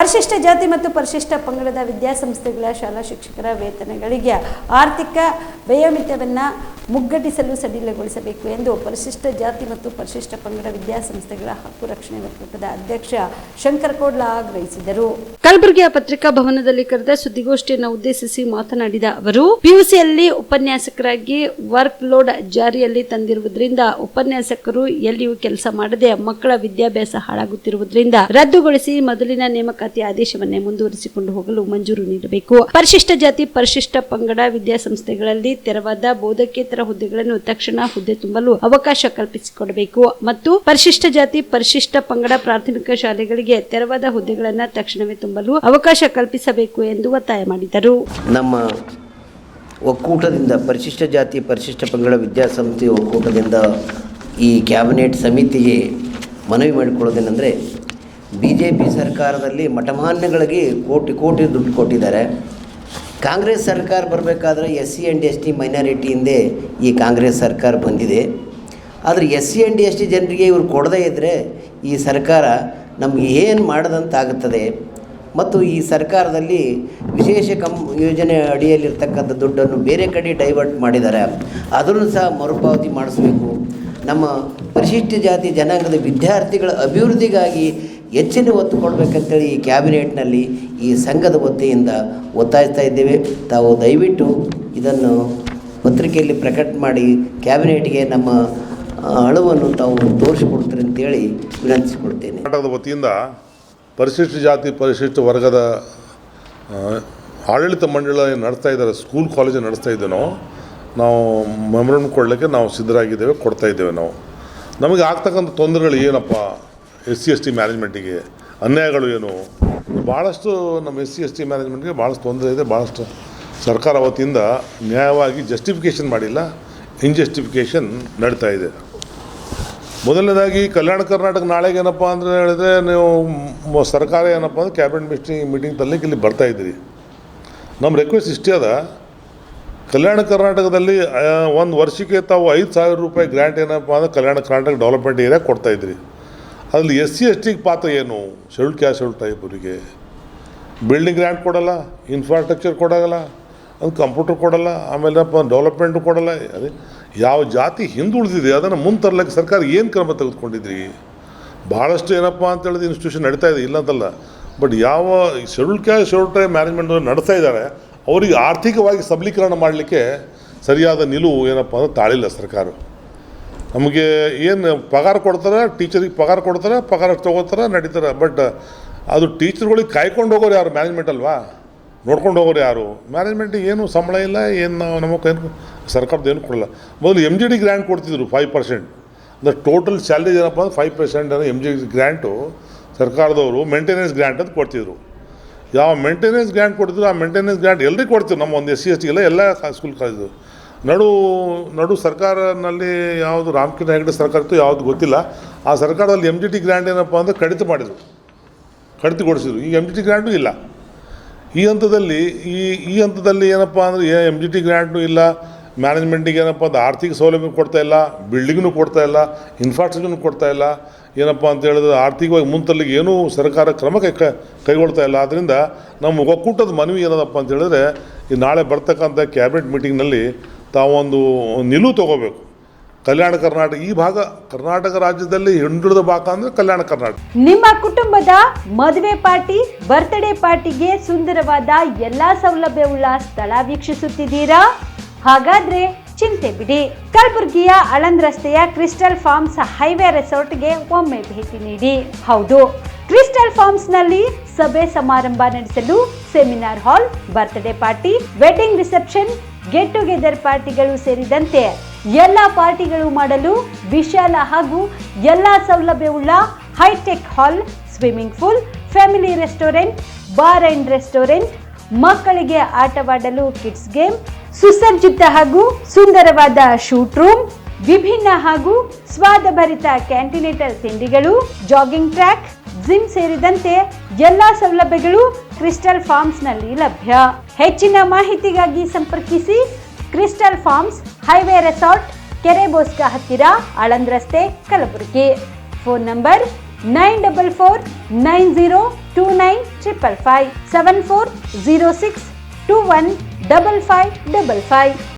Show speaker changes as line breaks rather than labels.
ಪರಿಶಿಷ್ಟ ಜಾತಿ ಮತ್ತು ಪರಿಶಿಷ್ಟ ಪಂಗಡದ ವಿದ್ಯಾಸಂಸ್ಥೆಗಳ ಶಾಲಾ ಶಿಕ್ಷಕರ ವೇತನಗಳಿಗೆ ಆರ್ಥಿಕ ವ್ಯಯಮಿತವನ್ನು ಮುಗ್ಗಟ್ಟಿಸಲು ಸಡಿಲಗೊಳಿಸಬೇಕು ಎಂದು ಪರಿಶಿಷ್ಟ ಜಾತಿ ಮತ್ತು ಪರಿಶಿಷ್ಟ ಪಂಗಡ ವಿದ್ಯಾಸಂಸ್ಥೆಗಳ ಹಕ್ಕು ರಕ್ಷಣೆ ಒಕ್ಕೂಟದ ಅಧ್ಯಕ್ಷ ಶಂಕರ್ ಕೋಡ್ಲಾ ಆಗ್ರಹಿಸಿದರು. ಕಲಬುರಗಿಯ ಪತ್ರಿಕಾ ಭವನದಲ್ಲಿ ಕರೆದ ಸುದ್ದಿಗೋಷ್ಠಿಯನ್ನು ಉದ್ದೇಶಿಸಿ ಮಾತನಾಡಿದ ಅವರು, ಪಿಯುಸಿಯಲ್ಲಿ ಉಪನ್ಯಾಸಕರಾಗಿ ವರ್ಕ್ ಲೋಡ್ ಜಾರಿಯಲ್ಲಿ ತಂದಿರುವುದರಿಂದ ಉಪನ್ಯಾಸಕರು ಎಲ್ಲಿಯೂ ಕೆಲಸ ಮಾಡದೆ ಮಕ್ಕಳ ವಿದ್ಯಾಭ್ಯಾಸ ಹಾಳಾಗುತ್ತಿರುವುದರಿಂದ ರದ್ದುಗೊಳಿಸಿ ಮೊದಲಿನ ನೇಮಕಾತಿ ಆದೇಶವನ್ನೇ ಮುಂದುವರಿಸಿಕೊಂಡು ಹೋಗಲು ಮಂಜೂರು ನೀಡಬೇಕು. ಪರಿಶಿಷ್ಟ ಜಾತಿ, ಪರಿಶಿಷ್ಟ ಪಂಗಡ ವಿದ್ಯಾಸಂಸ್ಥೆಗಳಲ್ಲಿ ತೆರವಾದ ಬೋಧಕೇತರ ಹುದ್ದೆಗಳನ್ನು ತಕ್ಷಣ ಹುದ್ದೆ ತುಂಬಲು ಅವಕಾಶ ಕಲ್ಪಿಸಿಕೊಡಬೇಕು. ಮತ್ತು ಪರಿಶಿಷ್ಟ ಜಾತಿ, ಪರಿಶಿಷ್ಟ ಪಂಗಡ ಪ್ರಾಥಮಿಕ ಶಾಲೆಗಳಿಗೆ ತೆರವಾದ ಹುದ್ದೆಗಳನ್ನು ತಕ್ಷಣವೇ ತುಂಬಲು ಅವಕಾಶ ಕಲ್ಪಿಸಬೇಕು ಎಂದು ಒತ್ತಾಯ ಮಾಡಿದರು.
ನಮ್ಮ ಒಕ್ಕೂಟದಿಂದ ಪರಿಶಿಷ್ಟ ಜಾತಿ, ಪರಿಶಿಷ್ಟ ಪಂಗಡ ವಿದ್ಯಾಸಂಸ್ಥೆ ಒಕ್ಕೂಟದಿಂದ ಈ ಕ್ಯಾಬಿನೆಟ್ ಸಮಿತಿಗೆ ಮನವಿ ಮಾಡಿಕೊಳ್ಳೋದೇನೆಂದರೆ ಬಿ ಜೆ ಪಿ ಸರ್ಕಾರದಲ್ಲಿ ಮಠಮಾನ್ಯಗಳಿಗೆ ಕೋಟಿ ಕೋಟಿ ದುಡ್ಡು ಕೊಟ್ಟಿದ್ದಾರೆ. ಕಾಂಗ್ರೆಸ್ ಸರ್ಕಾರ ಬರಬೇಕಾದ್ರೆ S C and S T ಮೈನಾರಿಟಿಯಿಂದೇ ಈ ಕಾಂಗ್ರೆಸ್ ಸರ್ಕಾರ ಬಂದಿದೆ. ಆದರೆ S C and S T ಜನರಿಗೆ ಇವರು ಕೊಡದೇ ಇದ್ದರೆ ಈ ಸರ್ಕಾರ ನಮಗೆ ಏನು ಮಾಡದಂತಾಗುತ್ತದೆ. ಮತ್ತು ಈ ಸರ್ಕಾರದಲ್ಲಿ ವಿಶೇಷ ಕಂ, ಯೋಜನೆ ಅಡಿಯಲ್ಲಿರ್ತಕ್ಕಂಥ ದುಡ್ಡನ್ನು ಬೇರೆ ಕಡೆ ಡೈವರ್ಟ್ ಮಾಡಿದ್ದಾರೆ. ಅದನ್ನು ಸಹ ಮರುಪಾವತಿ ಮಾಡಿಸಬೇಕು. ನಮ್ಮ ಪರಿಶಿಷ್ಟ ಜಾತಿ ಜನಾಂಗದ ವಿದ್ಯಾರ್ಥಿಗಳ ಅಭಿವೃದ್ಧಿಗಾಗಿ ಹೆಚ್ಚಿನ ಒತ್ತು ಕೊಡಬೇಕಂತೇಳಿ ಈ ಕ್ಯಾಬಿನೆಟ್ನಲ್ಲಿ ಈ ಸಂಘದ ವತಿಯಿಂದ ಒತ್ತಾಯಿಸ್ತಾ ಇದ್ದೇವೆ. ತಾವು ದಯವಿಟ್ಟು ಇದನ್ನು ಪತ್ರಿಕೆಯಲ್ಲಿ ಪ್ರಕಟ ಮಾಡಿ ಕ್ಯಾಬಿನೆಟ್ಗೆ ನಮ್ಮ ಹಣವನ್ನು ಅಳವನ್ನು ತಾವು ತೋರಿಸಿಕೊಡ್ತೀರಿ ಅಂತೇಳಿ ವಿನಂತಿಸಿಕೊಡ್ತೇನೆ
ಕರ್ನಾಟಕದ ವತಿಯಿಂದ ಪರಿಶಿಷ್ಟ ಜಾತಿ, ಪರಿಶಿಷ್ಟ ವರ್ಗದ ಆಡಳಿತ ಮಂಡಳಿ ನಡೆಸ್ತಾ ಇದ್ದಾರೆ, ಸ್ಕೂಲ್, ಕಾಲೇಜ್ ನಡೆಸ್ತಾ ಇದ್ದೇನೋ, ನಾವು ಮೆಮೊರಂಡ್ ಕೊಡಲಿಕ್ಕೆ ನಾವು ಸಿದ್ಧರಾಗಿದ್ದೇವೆ, ಕೊಡ್ತಾ ಇದ್ದೇವೆ ನಾವು. ನಮಗೆ ಆಗ್ತಕ್ಕಂಥ ತೊಂದರೆಗಳು ಏನಪ್ಪ? ಎಸ್ ಸಿ ಎಸ್ ಟಿ ಮ್ಯಾನೇಜ್ಮೆಂಟಿಗೆ ಅನ್ಯಾಯಗಳು ಏನು? ಭಾಳಷ್ಟು ನಮ್ಮ ಎಸ್ ಸಿ ಎಸ್ ಟಿ ಮ್ಯಾನೇಜ್ಮೆಂಟ್ಗೆ ಭಾಳಷ್ಟು ತೊಂದರೆ ಇದೆ ಭಾಳಷ್ಟು ಸರ್ಕಾರ ಅವತ್ತಿಂದ ನ್ಯಾಯವಾಗಿ ಜಸ್ಟಿಫಿಕೇಷನ್ ಮಾಡಿಲ್ಲ ಇನ್ಜಸ್ಟಿಫಿಕೇಷನ್ ನಡೀತಾ ಇದೆ. ಮೊದಲನೇದಾಗಿ ಕಲ್ಯಾಣ ಕರ್ನಾಟಕ ನಾಳೆಗೆ ಏನಪ್ಪ ಅಂದರೆ ಹೇಳಿದ್ರೆ ನೀವು ಸರ್ಕಾರ ಏನಪ್ಪ ಅಂದ್ರೆ ಕ್ಯಾಬಿನೆಟ್ ಮೀಟಿಂಗ್ ಮೀಟಿಂಗ್ ತರಲಿಕ್ಕೆ ಇಲ್ಲಿ ಬರ್ತಾ ಇದ್ದೀರಿ. ನಮ್ಮ ರಿಕ್ವೆಸ್ಟ್ ಇಷ್ಟೇ ಅದ, ಕಲ್ಯಾಣ ಕರ್ನಾಟಕದಲ್ಲಿ ಒಂದು ವರ್ಷಕ್ಕೆ ತಾವು ಐದು ಸಾವಿರ ರೂಪಾಯಿ ಗ್ರ್ಯಾಂಟ್ ಏನಪ್ಪ ಅಂದ್ರೆ ಕಲ್ಯಾಣ ಕರ್ನಾಟಕ ಡೆವಲಪ್ಮೆಂಟ್ ಏರಿಯಾ ಕೊಡ್ತಾ ಇದ್ರಿ ಅದ್ರಲ್ಲಿ ಎಸ್ ಸಿ, ಎಸ್ ಟಿಗೆ ಪಾತ್ರ ಏನು? ಶೆಡ್ಯೂಲ್ ಕ್ಯಾಸ್ಟ್ ಶೆಡ್ಯೂಲ್ ಟೈಪ್ ಅವರಿಗೆ. ಬಿಲ್ಡಿಂಗ್ ಗ್ರ್ಯಾಂಟ್ ಕೊಡಲ್ಲ ಇನ್ಫ್ರಾಸ್ಟ್ರಕ್ಚರ್ ಕೊಡೋಲ್ಲ, ಅದು ಕಂಪ್ಯೂಟರ್ ಕೊಡಲ್ಲ, ಆಮೇಲೆ ಡೆವಲಪ್ಮೆಂಟು ಕೊಡಲ್ಲ. ಅದೇ ಯಾವ ಜಾತಿ ಹಿಂದುಳಿದಿದೆ ಅದನ್ನು ಮುಂದೆ ತರ್ಲಿಕ್ಕೆ ಸರ್ಕಾರ ಏನು ಕ್ರಮ ತೆಗೆದುಕೊಂಡಿದ್ರಿ? ಭಾಳಷ್ಟು ಏನಪ್ಪ ಅಂತ ಹೇಳಿದ್ರೆ ಇನ್ಸ್ಟಿಟ್ಯೂಷನ್ ನಡೀತಾ ಇದೆ ಇಲ್ಲ ಅಂತಲ್ಲ ಬಟ್ ಯಾವ schedule caste schedule type management ನಡೆಸ್ತಾ ಇದ್ದಾರೆ, ಅವರಿಗೆ ಆರ್ಥಿಕವಾಗಿ ಸಬಲೀಕರಣ ಮಾಡಲಿಕ್ಕೆ ಸರಿಯಾದ ನಿಲುವು ಏನಪ್ಪ ಅಂದ್ರೆ ತಾಳಿಲ್ಲ ಸರ್ಕಾರ. ನಮಗೆ ಏನು ಪಗಾರ ಕೊಡ್ತಾರೆ ಟೀಚರಿಗೆ ಪಗಾರ ಕೊಡ್ತಾರೆ, ಪಗಾರ ತೊಗೋತಾರೆ, ನಡೀತಾರೆ. ಬಟ್ ಅದು ಟೀಚರ್ಗಳಿಗೆ ಕಾಯ್ಕೊಂಡು ಹೋಗೋರು ಯಾರು? ಮ್ಯಾನೇಜ್ಮೆಂಟ್ ಅಲ್ವಾ? ನೋಡ್ಕೊಂಡು ಹೋಗೋರು ಯಾರು? ಮ್ಯಾನೇಜ್ಮೆಂಟಿಗೆ ಏನು ಸಂಬಳ ಇಲ್ಲ, ಏನು ನಾವು ನಮಗೆ ಏನು ಸರ್ಕಾರದ ಏನು ಕೊಡಲ್ಲ. ಮೊದಲು ಎಂ ಜಿ ಡಿ ಗ್ರ್ಯಾಂಟ್ ಕೊಡ್ತಿದ್ರು ಫೈವ್ ಪರ್ಸೆಂಟ್ ಅಂದರೆ ಟೋಟಲ್ ಸ್ಯಾಲ್ರಿ ಏನಪ್ಪ ಅಂದ್ರೆ ಫೈವ್ ಪರ್ಸೆಂಟ್ ಅಂದರೆ ಎಂ ಜಿ ಗ್ರ್ಯಾಂಟು ಸರ್ಕಾರದವರು ಮೇಂಟೆನೆನ್ಸ್ ಗ್ರ್ಯಾಂಟ್ ಅಂತ ಕೊಡ್ತಿದ್ರು. ಯಾವ ಮೇಂಟೆನೆನ್ಸ್ ಗ್ರ್ಯಾಂಟ್ ಕೊಡ್ತಿದ್ರು, ಆ ಮೇಂಟೆನೆನ್ಸ್ ಗ್ರ್ಯಾಂಟ್ ಎಲ್ಲರಿಗೂ ಕೊಡ್ತಿದ್ರು. ನಮ್ಮ ಒಂದು ಎಸ್ ಸಿ ಎಸ್ ಟಿ ಎಲ್ಲ ಎಲ್ಲ ಸ್ಕೂಲ್ ಕಾಲೇಜು ನಡು ನಡು ಸರ್ಕಾರನಲ್ಲಿ ಯಾವುದು ರಾಮಕೃಷ್ಣ ಹೆಗಡೆ ಸರ್ಕಾರ ಇತ್ತು, ಯಾವುದು ಗೊತ್ತಿಲ್ಲ. ಆ ಸರ್ಕಾರದಲ್ಲಿ ಎಂ ಜಿ ಟಿ ಗ್ರ್ಯಾಂಡ್ ಏನಪ್ಪ ಅಂದರೆ ಕಡಿತ ಮಾಡಿದರು. ಕಡಿತಗೊಳಿಸಿದ್ರು. ಈಗ ಎಂ ಜಿ ಟಿ ಗ್ರ್ಯಾಂಡು ಇಲ್ಲ. ಈ ಹಂತದಲ್ಲಿ, ಈ ಈ ಹಂತದಲ್ಲಿ ಏನಪ್ಪ ಅಂದರೆ ಎಂ ಜಿ ಟಿ ಗ್ರ್ಯಾಂಟು ಇಲ್ಲ. ಮ್ಯಾನೇಜ್ಮೆಂಟಿಗೆ ಏನಪ್ಪ ಅಂದ್ರೆ ಆರ್ಥಿಕ ಸೌಲಭ್ಯ ಕೊಡ್ತಾ ಇಲ್ಲ. ಬಿಲ್ಡಿಂಗ್ನು ಕೊಡ್ತಾ ಇಲ್ಲ. ಇನ್ಫ್ರಾಸ್ಟ್ರಕ್ಚರ್ನು ಕೊಡ್ತಾ ಇಲ್ಲ. ಏನಪ್ಪ ಅಂತ ಹೇಳಿದ್ರೆ ಆರ್ಥಿಕವಾಗಿ ಮುಂತಲ್ಲಿಗೆ ಏನೂ ಸರ್ಕಾರ ಕ್ರಮ ಕೈ ಕೈಗೊಳ್ತಾ ಇಲ್ಲ. ಆದ್ದರಿಂದ ನಮ್ಮ ಒಕ್ಕೂಟದ ಮನವಿ ಏನದಪ್ಪ ಅಂತ ಹೇಳಿದ್ರೆ, ಈ ನಾಳೆ ಬರ್ತಕ್ಕಂಥ ಕ್ಯಾಬಿನೆಟ್ ಮೀಟಿಂಗ್ನಲ್ಲಿ ತಾವೊಂದು ನಿಲುವು ತಗೋಬೇಕು. ಕಲ್ಯಾಣ ಕರ್ನಾಟಕ, ಈ ಭಾಗ ಕರ್ನಾಟಕ ರಾಜ್ಯದಲ್ಲಿ ಹಿಂದುಳಿದ ಭಾಗ ಅಂದ್ರೆ ಕಲ್ಯಾಣ ಕರ್ನಾಟಕ.
ನಿಮ್ಮ ಕುಟುಂಬದ ಮದುವೆ ಪಾರ್ಟಿ ಬರ್ತ್ಡೇ ಪಾರ್ಟಿಗೆ ಸುಂದರವಾದ ಎಲ್ಲಾ ಸೌಲಭ್ಯವುಳ್ಳ ಸ್ಥಳ ವೀಕ್ಷಿಸುತ್ತಿದ್ದೀರಾ? ಹಾಗಾದ್ರೆ ಚಿಂತೆ ಬಿಡಿ. ಕಲಬುರಗಿಯ ಅಳಂದ್ ರಸ್ತೆಯ ಕ್ರಿಸ್ಟಲ್ ಫಾರ್ಮ್ಸ್ ಹೈವೇ ರೆಸಾರ್ಟ್ಗೆ ಒಮ್ಮೆ ಭೇಟಿ ನೀಡಿ. ಹೌದು. ಕ್ರಿಸ್ಟಲ್ ಫಾರ್ಮ್ಸ್ನಲ್ಲಿ ಸಭೆ ಸಮಾರಂಭ ನಡೆಸಲು seminar hall, birthday party, wedding reception, get together ಪಾರ್ಟಿಗಳು ಸೇರಿದಂತೆ ಎಲ್ಲ ಪಾರ್ಟಿಗಳು ಮಾಡಲು ವಿಶಾಲ ಹಾಗೂ ಎಲ್ಲ ಸೌಲಭ್ಯವುಳ್ಳ hi tech hall, swimming pool, family restaurant, bar and restaurant, ಮಕ್ಕಳಿಗೆ ಆಟವಾಡಲು ಕಿಡ್ಸ್ ಗೇಮ್, ಸುಸಜ್ಜಿತ ಹಾಗೂ ಸುಂದರವಾದ ಶೂಟ್ ರೂಮ್, ವಿಭಿನ್ನ ಹಾಗೂ ಸ್ವಾದಭರಿತ ಕ್ಯಾಂಟಿನೇಟರ್ ತಿಂಡಿಗಳು, ಜಾಗಿಂಗ್ ಟ್ರ್ಯಾಕ್ ಜಿಮ್ ಸೇರಿದಂತೆ ಎಲ್ಲಾ ಸೌಲಭ್ಯಗಳು ಕ್ರಿಸ್ಟಲ್ ಫಾರ್ಮ್ಸ್ನಲ್ಲಿ ಲಭ್ಯ. ಹೆಚ್ಚಿನ ಮಾಹಿತಿಗಾಗಿ ಸಂಪರ್ಕಿಸಿ ಕ್ರಿಸ್ಟಲ್ ಫಾರ್ಮ್ಸ್ ಹೈವೇ ರೆಸಾರ್ಟ್, ಕೆರೆ ಬೋಸ್ಕ ಹತ್ತಿರ, ಆಳಂದ್ ರಸ್ತೆ, Kalaburagi. Phone number nine double four nine zero two nine triple five, seven four zero six two one double five double five.